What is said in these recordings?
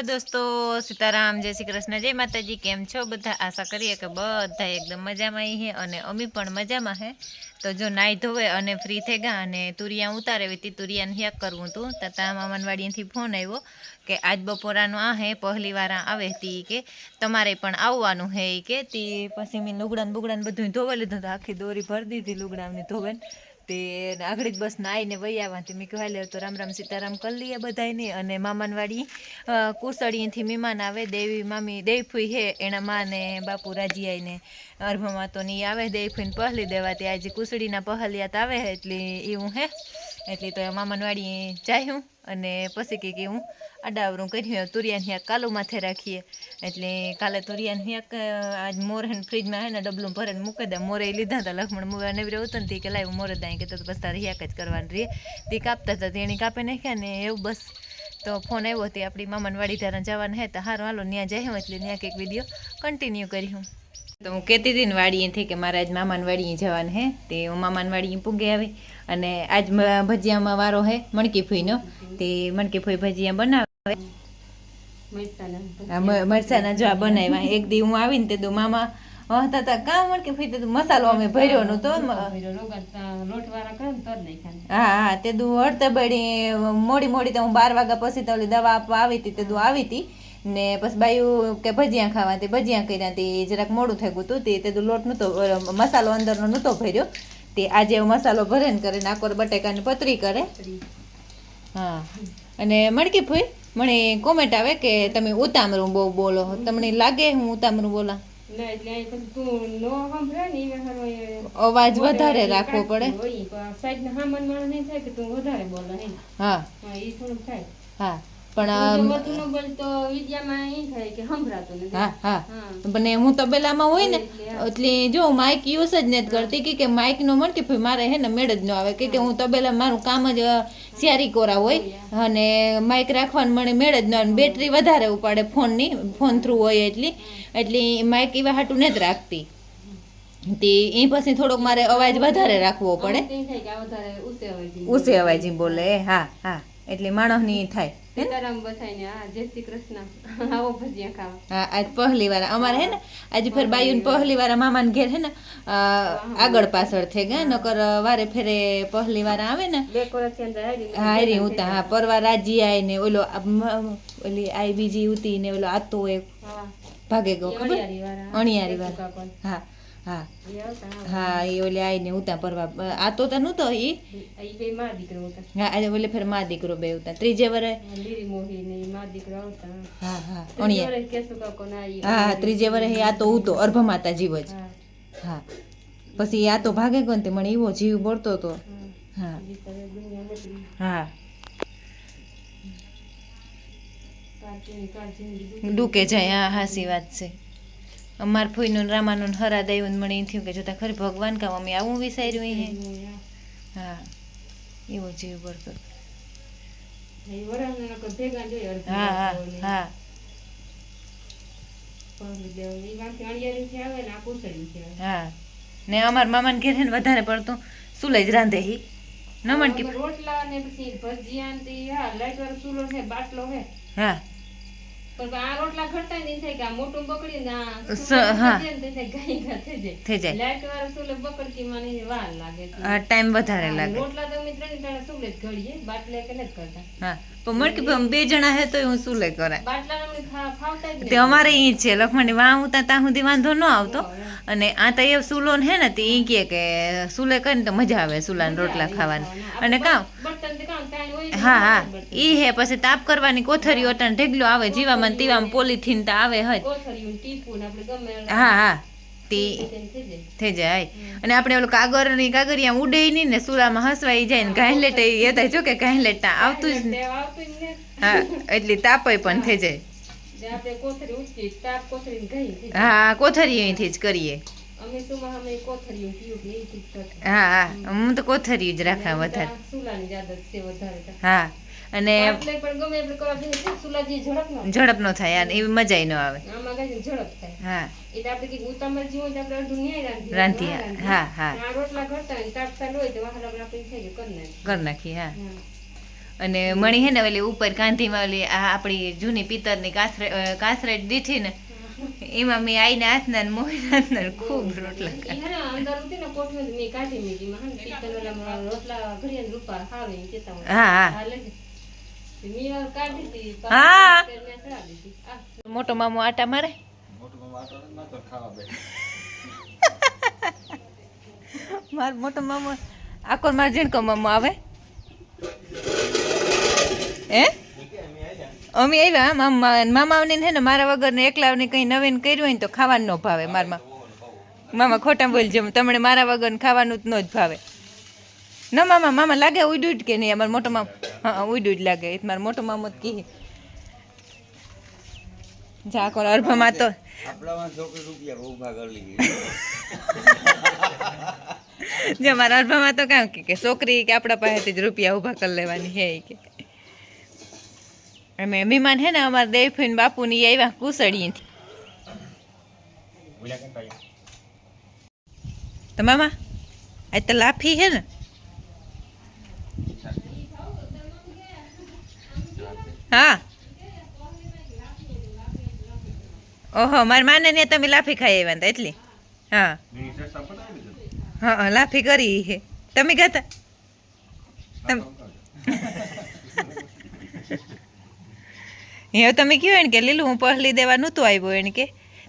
Hello દોસ્તો, સીતારામ, જય શ્રી કૃષ્ણ, જય માતાજી, કેમ છો? બધા આશા કરીએ કે બધા એકદમ મજામાં હે અને અમે પણ મજામાં હે. તો જો નાહી ધોવે અને ફ્રી થઈ ગયા અને તુરિયા ઉતારે હતી તુરિયાને હેક કરવું હતું. તો ત્યાં મામનવાડીથી ફોન આવ્યો કે આજ બપોરાનું આ હે, પહેલી વાર આવે હતી કે તમારે પણ આવવાનું હે કે. તે પછી મેં લુગડાને બુગડાને બધું ધોવા લીધું આખી દોરી ભરી દીધી લુગડાને ધોવે તે આગળ જ બસ નાઈને વહી આવવાથી મેં કહ્યું હાલે તો રામ રામ સીતારામ કરી લઈએ બધાને અને મામાનવાડી કુસળીથી મહેમાન આવે, દેવી મામી દેવફુઈ હે, એના માં ને બાપુ આવીને અર્ભમાં તો ની આવે દેવફુઈને પહેલી દેવાતી. આજે કુસળીના પહેલિયાત આવે એટલે એવું હે. એટલે તો મામાનવાડી જાયું અને પછી કે કે હું આડાવરું કર્યું તુરિયાન હિયાક કાલુ માથે રાખીએ. એટલે કાલે તુરિયાન હિયાક આજ મોર હે ફ્રીજમાં હે ને ડબલું ભરીને મૂકી દે. મોરે લીધા હતા લખમણ મુવા. નેવરે હતું ને કે લાવ્યું મોરે દાઈ તો પછી તારે હિયાક જ કરવાની રહે તે કાપતા હતા તેણી કાપી નાખ્યા ને એવું બસ. તો ફોન આવ્યો તે આપણી મામાનવાડી ધારા જવાના હે, તો હારું, હાલો ત્યાં જાય એટલે ત્યાં કંઈક વીડિયો કન્ટિન્યુ કર્યું. તો હું કહેતી હતી ને વાડીએથી કે મારે આજ મામાન વાડીએ જવાનું હે, તે હું મામાન વાડીએ પૂગે આવી. અને આજ ભજીયામાં વારો હે, મણકી ફૂઈનો. તે મણકી ફૂઈ ભજીયા બનાવે. મરસાના જો આ બનાવ્યા. એક દી હું આવીને તે દો મામા હતા તા કામ મણકી ફૂઈ? તે મસાલો અમે ભર્યો નો તો હા હા, તે દુ હળતે બળી, મોડી મોડી તો હું બાર વાગ્યા પછી તો દવા આપવા આવી હતી, તે દુ, આવી હતી. ને પછી બાયું કે ભજીયા ખાવા તે ભજીયા કર્યા તે જરાક મોડું થઈ ગયું હતું તે તે લોટ નહોતો મસાલો અંદરનો નહોતો ભર્યો. તે આજે મસાલો ભરે ને કરે નાકોર બટેકાની પતરી કરે. હા. અને મણકી ફૂઈ? મને કોમેન્ટ આવે કે તમે ઉતામરું બહુ બોલો. તમને લાગે હું ઉતામરું બોલા? અવાજ વધારે રાખવો પડે. હા. હા. પણ હા હા. પણ હું તબેલામાં હોય ને એટલે જો માઇક યુઝ જ નથી કરતી કે કે માઇક નો મણ કે ભાઈ મારે હે ને મેળ જ ન આવે. કે કે હું. તબેલા મારું કામ જ સિયારી કોરા હોય અને માઇક રાખવાનું મને મેળ જ ન આવે. બેટરી વધારે ઉપાડે ફોનની ફોન થ્રુ હોય એટલી. એટલે માઇક એવા હાટું નથી રાખતી. તે એ પછી થોડોક મારે અવાજ વધારે રાખવો પડે. ઉસે અવાજી બોલે હા હા. એટલે માણસની થાય સીતારામ બધાયને હા જય શ્રી કૃષ્ણ. આવો ભજીયા ખાવા. હા આજ પહેલી વાર અમારે હે ને? આજે ફેર બાયુને પહેલી વાર મામાને ઘેર હે ને? આગળ પાછળ થઈ ગયા નકર વારે ફેરે પહેલી વાર આવે ને હા એરી ઉતા હા પરવા રાજી આય ને ઓલો ઓલી આઈ બીજી ઉતી ને ઓલો આતો એક ભાગે ગયો ખબર? અણિયારી વાર હા. હા. હા. હા એ ઓલે આઈ ને ઉતા પરવા આ તો નહોતો ઈ? ઈ હા આજે ઓલે ફેર મા દીકરો બે ઉતા. ત્રીજે વરે લીરી મોહી ને ઈ દીકરો આવતા. હા હા. ત્રીજી હા હા ત્રીજે વરે એ આતો ઉતો અર્ભ માતા જીવ જ. હા. હા. પછી આ તો ભાગે કોણ તે મને એવો જીવ બળતો તો. હા. હા. તો હા. ડૂકે જાય હા હાસી વાત છે. અમાર ફૂઈનું નું રામાનું નું હરા દૈવન મને એમ થયું કે જોતા ખરી ભગવાન કા મમ્મી આવું વિચાર્યું હે. હા એવો જીવ અડધી હા હા હા. હા. ને અમાર મામાને ઘેર ને વધારે પડતું. સુલે જ રાંધે હી? નમણ કે રોટલા ને પછી ભજીયા ને હા લાઈટ વાળો ચૂલો છે બાટલો હા હા. ટાઈમ વધારે હા, લાગે. તો કે બે જણા હે તો હું સુલે કરાય. જ તે અમારે ઈ છે લખમણી વાં ઉતા ત્યાં સુધી વાંધો ન આવતો. અને આ તો એ સુલો હે ને તે ઈ કહે કે સુલે કરીને તો મજા આવે સુલાને રોટલા ખાવાની. અને કામ ને હા હા. એ ઈ હે પછી તાપ કરવાની કોથરી ઓટાને ઢેગલો આવે જીવામાં તીવામાં પોલીથીન તો આવે હજ ને ને હા હા. તે થઈ જાય. અને આપણે ઓલું કાગળની કાગળિયા ઉડે નહીં ને સુરામાં હસવાઈ જાય ને ઘાયલેટ એ થાય જો કે ઘાયલેટ આવતું જ આવતું જ ને. હા એટલી તાપય પણ થઈ જાય. હા કોથરી અહીંથી જ કરીએ. કોથળીયું. હા હા હું તો કોથરી જ રાખા વધારે. હા અને ઝડપ નો થાય એવી મજા ન આવે હા રાંધીએ. હા, હા. કરી નાખી હા. અને મણી હે ને ઓલી ઉપર કાંધીમાં ઓલી આપણી જૂની પિત્તરની કાસરે અ, કાસરેટ દીઠી ને એમાં મેં આઈને હાથના ને મોહીના હાથના ખૂબ રોટલા હે મોટો મામો આટા મારે? માર મોટો મામો આકોર મારા જીણકો મામો આવે. હે? અમે આવ્યા હા, મામા મામાવને છે ને મારા વગરને એકલાઓને કંઈ નવીન કર્યું હોય ને તો ખાવાનું ન ભાવે મારમાં. મામા ખોટા બોલજો તમને મારા વગર ખાવાનું જ ન જ ભાવે. ન મામા મામા લાગે ઉડ્યું જ કે નહીં? અમારો મોટો મામ હા ઉડ્યું જ લાગે. એ મારો મોટો મામો જ કહે. ઝાકોર અર્ભમાં તો જે જો મારા અર્ભમાં તો કામ કે છોકરી કે આપણા પાસેથી જ રૂપિયા ઊભા કરી લેવાની હે કે. અમે મહેમાન હે ને અમારા દેવફીન બાપુની આવ્યા કુસળીથી તો મામા આજ તો લાફી હે ને. હા. ઓહો મારી માને ને તમે લાફી ખાઈ આવ્યા હતા એટલી. હા. હા લાફી કરી હે. તમે ગાતા? તમ હવે તમે કહ્યું એને કે લીલું હું પહલી દેવા નહોતું આવ્યો એને કે.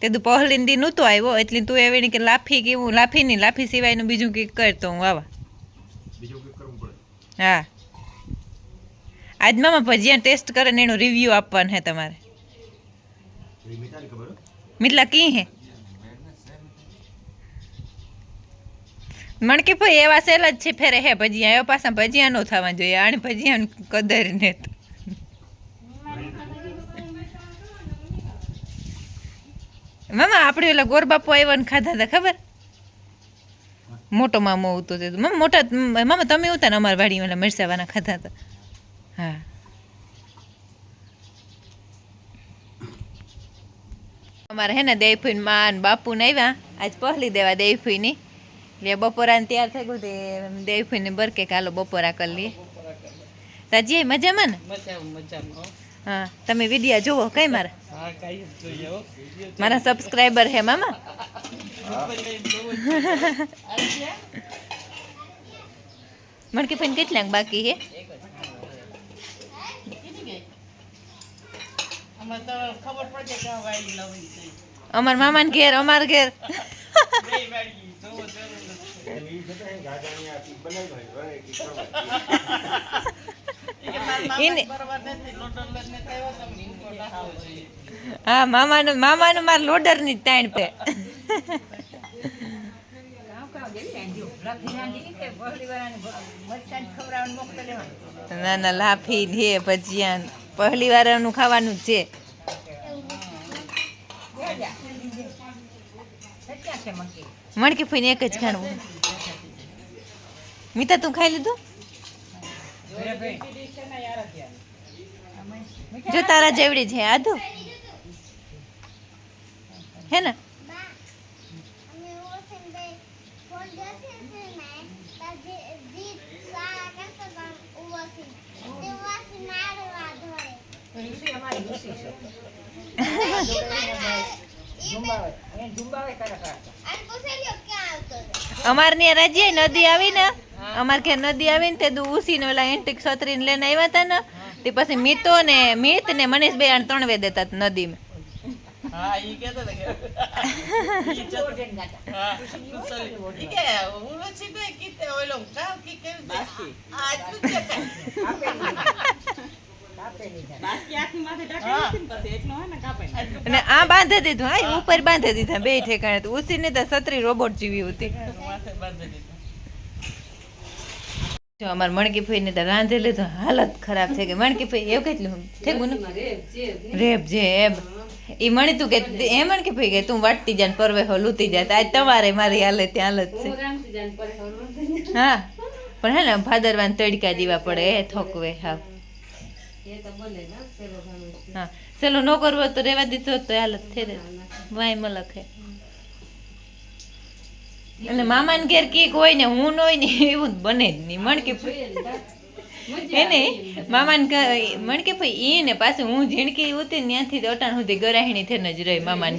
તે તું પહલી દી નહોતો આવ્યો એટલે તું એવી એને કે લાફી કે હું લાફી નહીં લાફી સિવાયનું બીજું કંઈક કરતો હું આવા. હા. આજ મામા ભજીયા ટેસ્ટ કરે ને એનું રિવ્યુ આપવાનું હે તમારે. મિતલા કી હે? મણકી ભાઈ એવા સેલ જ છે ફેરે હે ભજીયા એવા પાછા ભજીયા નો થવા જોઈએ આને ભજીયા કદર ને તો. મામા આપણે ઓલા ગોરબાપુ આવ્યા ને ખાધા હતા ખબર? મોટો મામો ઉતો હતો મામા મોટા, મામા, તમે ઉતા ને અમારા વાડી ઓલા મરસાવાના ખાધા હતા હા. અમારે હે ને દેવફુઈ માં ને બાપુ ને આવ્યા આજ પહેલી દેવા દેવફુઈ ની એટલે બપોરાને તૈયાર થઈ ગયું તે દેવફુઈ ને બરકે કાલો બપોરા કરી લઈએ. રાજી મજામાં ને? હા, તમે વિડિયા જોવો કઈ મારા? મારા સબસ્ક્રાઈબર હે મામા? મણકી પણ કેટલાક બાકી હે? અમાર મામાને ઘેર, અમાર ઘેર. ઈને- હા, મામાનો મામાનો માર લોડરની તાણ પે. ના ના, લાફી ને હે ભજીયા ને પહેલી વાર એનું ખાવાનું છે. મણકી ફઈને એક જ ખાણું. મીતા, તું ખાઈ લીધું? જો તારા જેવડી છે આધુ હે ને અમારની ઓસનભાઈ ફોન જોશે છે ને તાર જે જીત સારા કરતો પણ ઉવસી તે ઉવસી મારવા ધોરે અને પૂછેલ્યો ક્યાં આવતો હતો અમાર ને રાજી નદી આવી ને? અમાર ઘેર નદી આવી ને તે દુ ઉસીને ઓલા એન્ટિક છત્રીને લઈને આવ્યા હતા ને તે પછી મીતો ને મિત ને મનીષ બે આને ત્રણ વે દેતા હતા નદીમાં. હા ઈ ઈ કે તો કીતે ઓલો કી આ જ અને આ બાંધી દીધું હા ઉપર બાંધી દીધા બે ઠેકાણે. તો ઉસીને તો છત્રી રોબોટ જેવી હતી. માથે દીધું. જો અમાર મણકી ફઈને તો રાંધેલે તો હાલત ખરાબ થઈ ગઈ. મણકી ફઈ એવું કેટલું ઠેકું ને? રેપ જે એબ એ મણી તું કે એ મણકી ફઈ કે તું વાટતી જાય પરવે હો લૂતી જાય આજ તમારે મારી હાલે ત્યાં હાલત છે. હું પણ હે ને ભાદરવાન તડકા દીવા પડે એ થોકવે હા. હા. સેલો ન કરવો તો રેવા દીધો તો હાલત થઈ રહે વાય મલખે હે. અને મામાને ઘેર કીક હોય ને હું હોય ને એવું બને જ નહીં મણકી. એને મામાને મણકી ભાઈ એ ને પાછું હું ઝીણકી ઉતી ને ત્યાંથી તો અટાણ સુધી ગરાહીણી થઈને જ રહી મામાને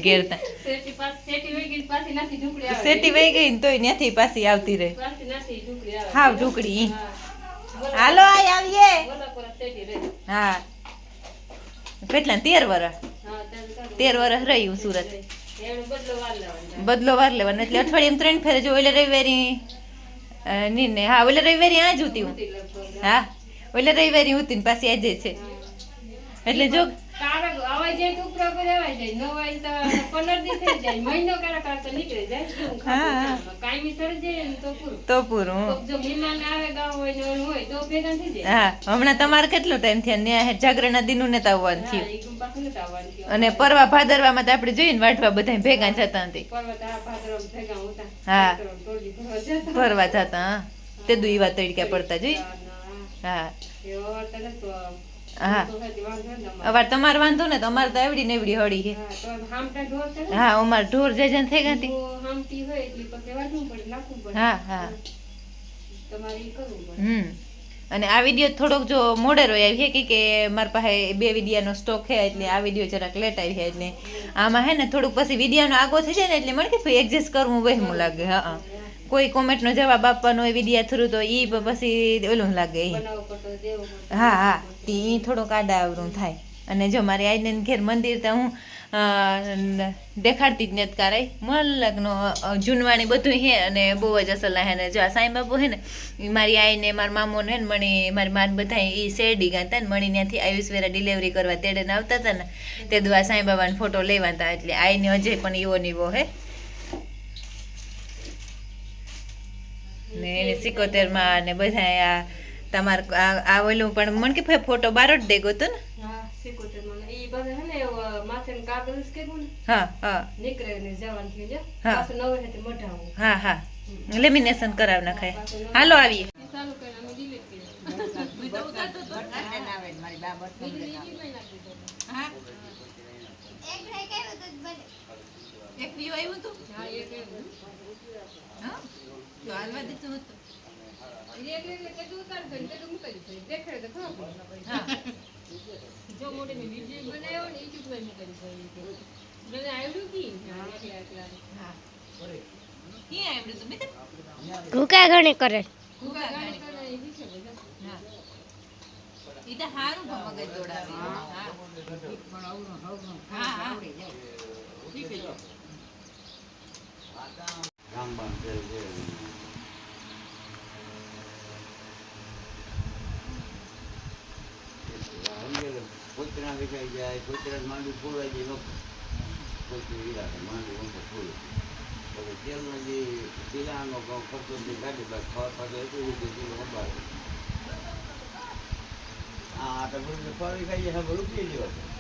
ઢુકડી આવે. સેટી વહી ગઈ ને તોય ત્યાંથી પાછી આવતી રહી. હાવ ઢુકડી. હાલો આય આવીએ. હા કેટલા તેર વર્ષ. તેર વર્ષ રહી હું સુરત બદલો વાર લેવાનો. એટલે અઠવાડિયામાં ત્રણ ફેરે જો ઓલે રવિવારી ની ને હા ઓલે રવિવારી આ જ ઉતી હું હા ઓલે રવિવારી ઉતી ને પાછી આજે છે. એટલે જો હા. તો પૂરું. હા હમણાં તમારે કેટલો ટાઈમ થયા ને જાગરણ દિનું ને આવવાનું થયું. અને પરવા ભાદરવામાં તો આપણે જોઈએ ને વાટવા બધા ભેગા જતા હતી. હા. પરવા જતા. ફરવા જતા હા તે દુઈવા તડક્યા પડતા જોઈ હા. હા. અવાર તમારે વાંધો ને તો અમારે તો એવડી ને એવડી હળી છે હા, ઢોર. અમારે ઢોર થઈ વાટવું પડે, નાખવું પડે. હા હા. હમ અને આ વીડિયો થોડોક જો મોડેરો આવી છે કે મારા પાસે બે વિડીયાનો સ્ટોક છે એટલે આ વીડિયો જરાક લેટ આવી છે એટલે આમાં હે ને થોડુંક પછી વિડીયાનો આગો થઈ જાય ને એટલે મને કે એડજસ્ટ કરવું વહેમું લાગે હા કોઈ કોમેન્ટનો જવાબ આપવાનો હોય વિડીયા થ્રુ તો ઈ પછી ઓલું લાગે. હા હા. એ થોડો થોડોક આડા થાય. અને જો મારી આઈને ઘેર મંદિર તો હું દેખાડતી જ નથી કારાય. મલકનો જૂનવાણી બધું હે અને બહુ જ અસલ હે ને જો આ સાંઈ બાબુ હે ને મારી આઈને મારા મામોને હે ને મણી મારી માન બધા એ શેરડી ગાતા ને મણી ત્યાંથી આયુષ વેરા ડિલિવરી કરવા તેડે આવતા હતા ને તે દ્વારા સાંઈ બાબાનો ફોટો લેવા હતા. એટલે આઈને હજે પણ એવો નીવો હે. ને એને સિકોતેરમાં ને બધા આ તમાર આ આ ઓલું પણ મને કે ભાઈ ફોટો બાર જ દેગો તો ને હા, હે. હા હા લેમિનેશન કરાવ નાખાય હાલો આવીએ ઈ ચાલુ કરીને અમે delete કર્યું. એક ભાઈ કેવું હતું બધે એક વ્યૂ આવ્યું તું? હા, તો હાલવા દીધું હતું. જો મોટી મેં બનાવ્યો ને, YouTube માં મૂકી દીધો મને આવ્યું કી? હા, એકલા એકલા. હા. ક્યાં આવ્યું તું મિત્ર ઘૂકા ઘણી કરે. બધા. હા. એ તો હારું પણ મગજ દોડાવે. હા. હા. હા છે કૂતરા વિકાઈ જાય કૂતરા માંડવી ફૂલાઈ જાય લોકો કૂતરું ઈરાકે માંડવી ઊંચો ફૂલે પછી તેલનો જે પીલાનો ખર્ચો જે કાઢી બાદ ખબર પાછો એટલું સંભાળે હા તો ફરી ખાઈ જાય રૂપિયા જેવા